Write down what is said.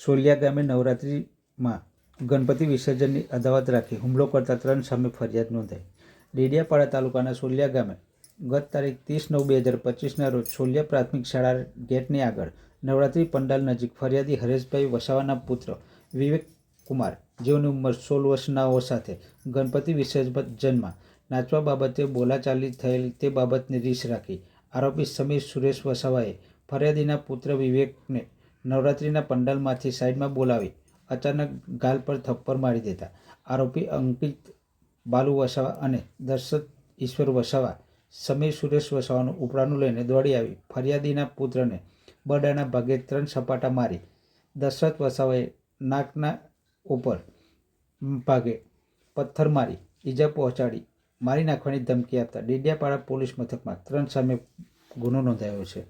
સોલિયા ગામે નવરાત્રિમાં ગણપતિ વિસર્જનની અદાવત રાખી હુમલો કરતા ત્રણ સામે ફરિયાદ નોંધાઈ. ડેડિયાપાડા તાલુકાના સોલિયા ગામે ગત તારીખ ત્રીસ નવ બે હજાર પચીસના રોજ સોલિયા પ્રાથમિક શાળા ગેટની આગળ નવરાત્રિ પંડાલ નજીક ફરિયાદી હરેશભાઈ વસાવાના પુત્ર વિવેક કુમાર, જેઓની ઉંમર સોળ વર્ષનાઓ સાથે ગણપતિ વિસર્જનમાં નાચવા બાબતે બોલાચાલી થયેલ તે બાબતની રીસ રાખી આરોપી સમીર સુરેશ વસાવાએ ફરિયાદીના પુત્ર વિવેકને નવરાત્રિના પંડાલમાંથી સાઈડમાં બોલાવી અચાનક ગાલ પર થપ્પડ મારી દેતા. આરોપી અંકિત બાલુ વસાવા અને દર્શત ઈશ્વર વસાવા, સમીર સુરેશ વસાવાનું ઉપરાનું લઈને દોડી આવી. ફરિયાદીના પુત્રને બરડાના ભાગે ત્રણ સપાટા મારી દશરથ વસાવાએ નાકના ઉપર ભાગે પથ્થર મારી ઈજા પહોંચાડી મારી નાખવાની ધમકી આપતા. ડેડિયાપાડા પોલીસ મથકમાં ત્રણ સામે ગુનો નોંધાયો છે.